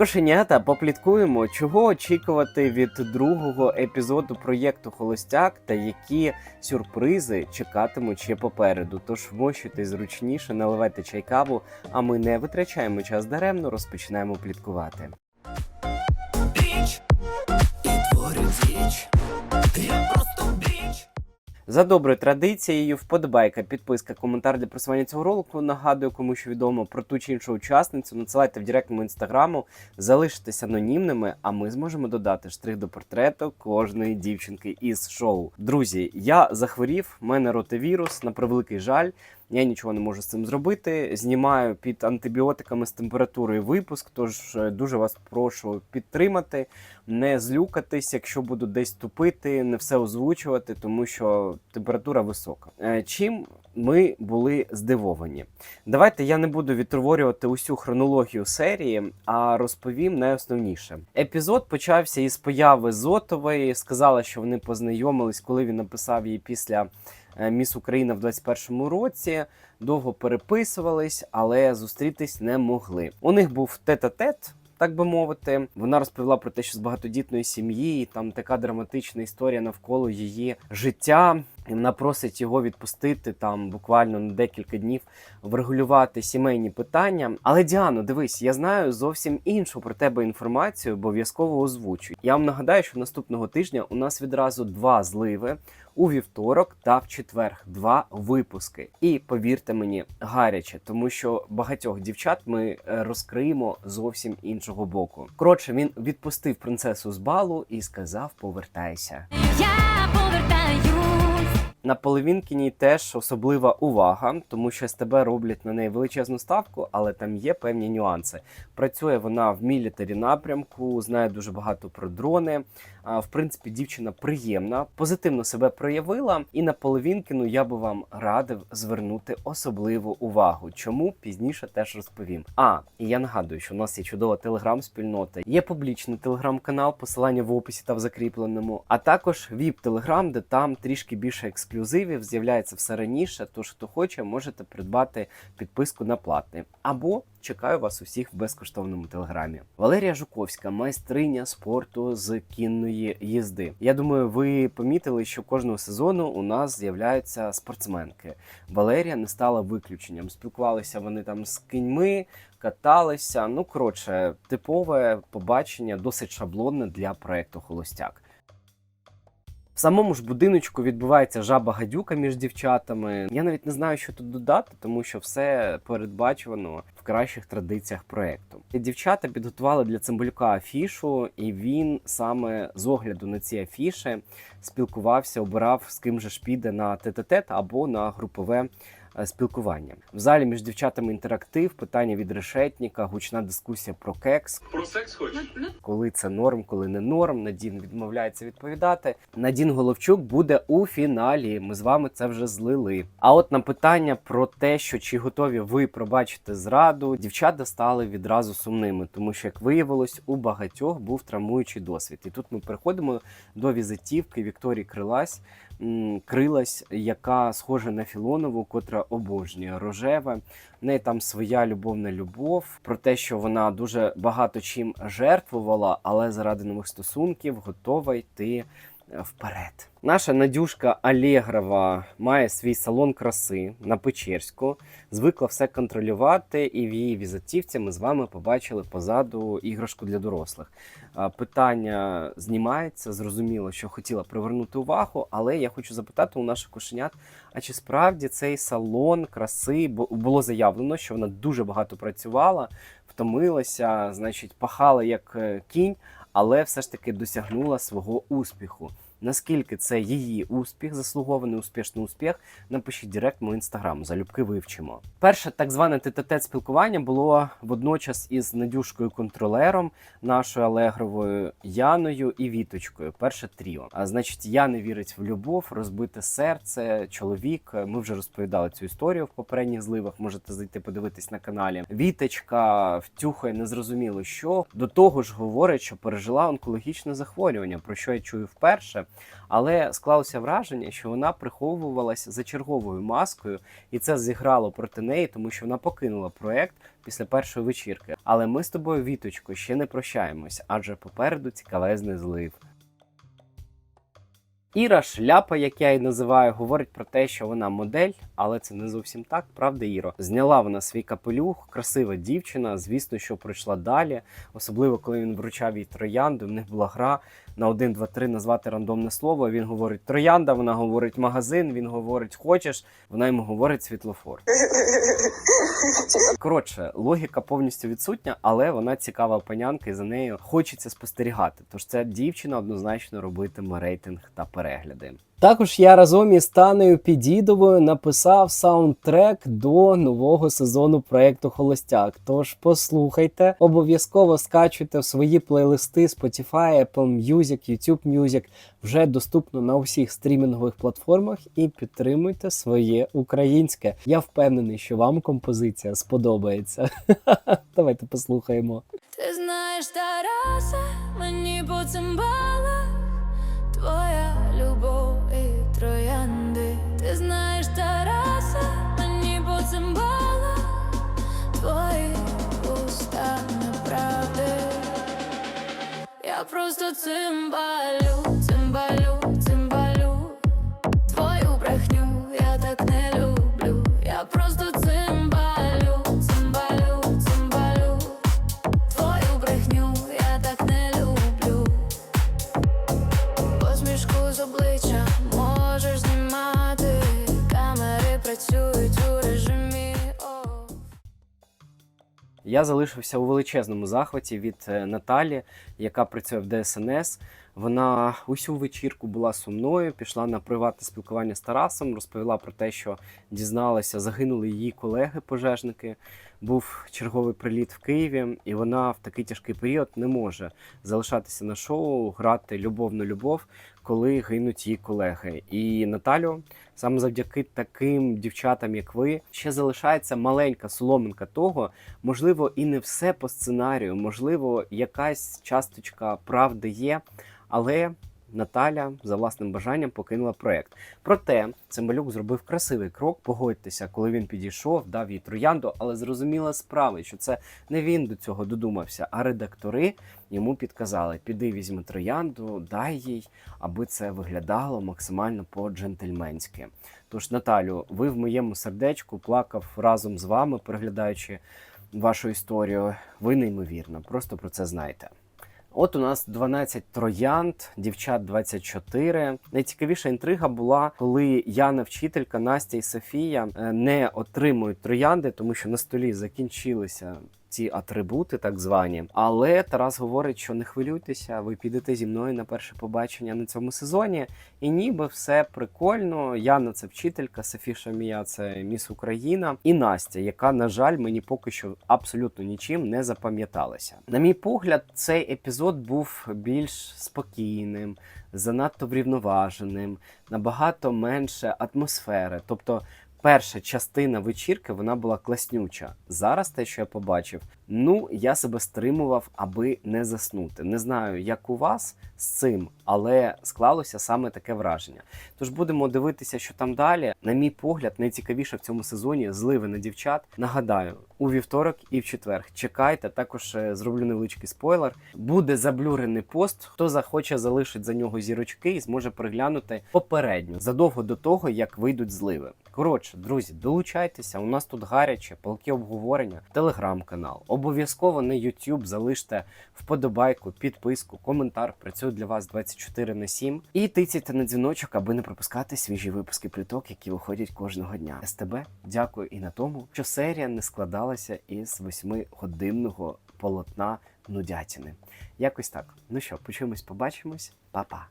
Кошенята, попліткуємо, чого очікувати від другого епізоду проєкту Холостяк та які сюрпризи чекатимуть ще попереду. Тож вмощуйтесь зручніше, наливайте чай каву, а ми не витрачаємо час даремно, розпочинаємо пліткувати. Біч. Я просто біч. За доброю традицією, вподобайка, підписка, коментар для просування цього ролику. Нагадую, кому що відомо про ту чи іншу учасницю. Надсилайте в директ інстаграму, залишитесь анонімними, а ми зможемо додати штрих до портрету кожної дівчинки із шоу. Друзі, я захворів, в мене ротавірус, на превеликий жаль. Я нічого не можу з цим зробити. Знімаю під антибіотиками з температурою випуск. Тож е, дуже вас прошу підтримати, не злюкатись, якщо буду десь тупити, не все озвучувати, тому що температура висока. Е, Чим ми були здивовані? Давайте я не буду відтворювати усю хронологію серії, а розповім найосновніше. Епізод почався із появи Зотової. Сказала, що вони познайомились, коли він написав їй після Міс Україна в 21-му році. Довго переписувались, але зустрітись не могли. У них був тет-а-тет. Так би мовити, вона розповіла про те, що з багатодітної сім'ї і там така драматична історія навколо її життя. І вона просить його відпустити там буквально на декілька днів врегулювати сімейні питання. Але Діано, дивись, я знаю зовсім іншу про тебе інформацію, обов'язково озвучу. Я вам нагадаю, що наступного тижня у нас відразу два зливи. У вівторок та в четвер два випуски. І повірте мені, гаряче, тому що багатьох дівчат ми е, розкриємо зовсім іншого боку. Коротше, він відпустив принцесу з балу і сказав: повертайся. На Половінкіній теж особлива увага, тому що СТБ роблять на неї величезну ставку, але там є певні нюанси. Працює вона в мілітарі напрямку, знає дуже багато про дрони. А, В принципі, дівчина приємна, позитивно себе проявила. І на Половінкіну я би вам радив звернути особливу увагу. Чому пізніше теж розповім. А і я нагадую, що у нас є чудова телеграм-спільнота, є публічний телеграм-канал, посилання в описі та в закріпленому, а також віп-телеграм, де там трішки більше ексклюзивів, з'являється все раніше. Тож, хто хоче, можете придбати підписку на платний. Або чекаю вас усіх в безкоштовному телеграмі. Валерія Жуковська, майстриня спорту з кінної їзди. Я думаю, ви помітили, що кожного сезону у нас з'являються спортсменки. Валерія не стала виключенням. Спілкувалися вони там з кіньми, каталися. Ну коротше, типове побачення, досить шаблонне для проекту Холостяк. Самому ж будиночку відбувається жаба гадюка між дівчатами. Я навіть не знаю, що тут додати, тому що все передбачено в кращих традиціях проекту. Дівчата підготували для Цимбалюка афішу, і він саме з огляду на ці афіші спілкувався, обирав з ким же ж піде на тет-а-тет або на групове спілкування. В залі між дівчатами інтерактив, питання від решетника, гучна дискусія про кекс, Про секс хочеш? коли це норм, коли не норм. Надін відмовляється відповідати. Надін Головчук буде у фіналі. Ми з вами це вже злили. А от на питання про те, що чи готові ви пробачити зраду, дівчата стали відразу сумними, тому що, як виявилось, у багатьох був травмуючий досвід. І тут ми переходимо до візитівки Вікторії Крилась. Крилась, яка схожа на Філонову, котра обожнює рожеве. В неї там своя любовна любов, про те, що вона дуже багато чим жертвувала, але заради нових стосунків готова йти вперед. Наша Надюшка Алєгрова має свій салон краси на Печерську, звикла все контролювати, і в її візитівці ми з вами побачили позаду іграшку для дорослих. Питання знімається, зрозуміло, що хотіла привернути увагу, але я хочу запитати у наших кошенят, а чи справді цей салон краси було заявлено, що вона дуже багато працювала, втомилася, значить, пахала як е, кінь, але все ж таки досягнула свого успіху. Наскільки це її успіх, заслугований успішний успіх, напишіть директ мого інстаграму, залюбки вивчимо. Перше так зване тет спілкування було водночас із Надюшкою контролером, нашою Алегровою Яною і Віточкою. Перше тріо. А значить, Яна вірить в любов, розбите серце, чоловік. Ми вже розповідали цю історію в попередніх зливах. Можете зайти подивитись на каналі. Віточка втюхає незрозуміло що. До того ж, говорить, що пережила онкологічне захворювання, про що я чую вперше. Але склалося враження, що вона приховувалася за черговою маскою, і це зіграло проти неї, тому що вона покинула проект після першої вечірки. Але ми з тобою, Віточко, ще не прощаємось, адже попереду цікавезний злив. Іра шляпа, як я її називаю, говорить про те, що вона модель, але це не зовсім так, правда, Іро? Зняла вона свій капелюх, красива дівчина. Звісно, що пройшла далі, особливо коли він вручав їй троянду. В них була гра на 1, 2, 3 назвати рандомне слово. Він говорить троянда, вона говорить магазин, він говорить хочеш, вона йому говорить світлофор. Коротше, логіка повністю відсутня, але вона цікава панянка, і за нею хочеться спостерігати. Тож ця дівчина однозначно робитиме рейтинг та перегляди. Також я разом із Танею Підідовою написав саундтрек до нового сезону проекту Холостяк. Тож послухайте, обов'язково скачуйте в свої плейлисти Spotify, Apple Music, YouTube Music. Вже доступно на усіх стрімінгових платформах і підтримуйте своє українське. Я впевнений, що вам композиція сподобається. Давайте послухаємо. Ти знаєш, Тарасе, мені по цимбалах Твоя любов і троянди Ти знаєш, Тарасе, мені по цимбалах Твої уста неправди Я просто цимбалю, Я залишився у величезному захваті від е, Наталі, яка працює в ДСНС. Вона усю вечірку була сумною, пішла на приватне спілкування з Тарасом, розповіла про те, що дізналася, загинули її колеги-пожежники. Був черговий приліт в Києві, і вона в такий тяжкий період не може залишатися на шоу, грати любов на любов, коли гинуть її колеги. І Наталю, саме завдяки таким дівчатам, як ви, ще залишається маленька соломинка того, можливо, і не все по сценарію, можливо, якась часточка правди є, але Наталя за власним бажанням покинула проект. Проте Цимбалюк зробив красивий крок. Погодьтеся, коли він підійшов, дав їй троянду, але зрозуміла справа, що це не він до цього додумався, а редактори йому підказали: піди візьми троянду, дай їй, аби це виглядало максимально по-джентльменськи. Тож, Наталю, ви в моєму сердечку плакав разом з вами, переглядаючи вашу історію. Ви неймовірно, просто про це знайте. От у нас 12 троянд, дівчат 24. Найцікавіша інтрига була, коли Яна, вчителька, Настя і Софія е, не отримують троянди, тому що на столі закінчилися ці атрибути, так звані. Але Тарас говорить, що не хвилюйтеся, ви підете зі мною на перше побачення на цьому сезоні. І ніби все прикольно. Яна це вчителька, Софія Шамія це міс Україна, і Настя, яка, на жаль, мені поки що абсолютно нічим не запам'яталася. На мій погляд, цей епізод був більш спокійним, занадто врівноваженим, набагато менше атмосфери. Тобто. Перша частина вечірки вона була класнюча. Зараз те, що я побачив, ну я себе стримував, аби не заснути. Не знаю, як у вас з цим, але склалося саме таке враження. Тож будемо дивитися, що там далі. На мій погляд, найцікавіше в цьому сезоні зливи на дівчат. Нагадаю, у вівторок і в четвер. Чекайте, також е, зроблю невеличкий спойлер. Буде заблюрений пост. Хто захоче залишить за нього зірочки і зможе переглянути попередньо задовго до того, як вийдуть зливи. Коротше, друзі, долучайтеся. У нас тут гаряче, палки обговорення, телеграм-канал. Обов'язково на YouTube залиште вподобайку, підписку, коментар. Працюю для вас 24 на 7. І тицяйте на дзвіночок, аби не пропускати свіжі випуски пліток, які виходять кожного дня. СТБ, дякую і на тому, що серія не складалася із восьмигодинного полотна нудятини. Якось так. Ну що, почуємось, побачимось, Па-па.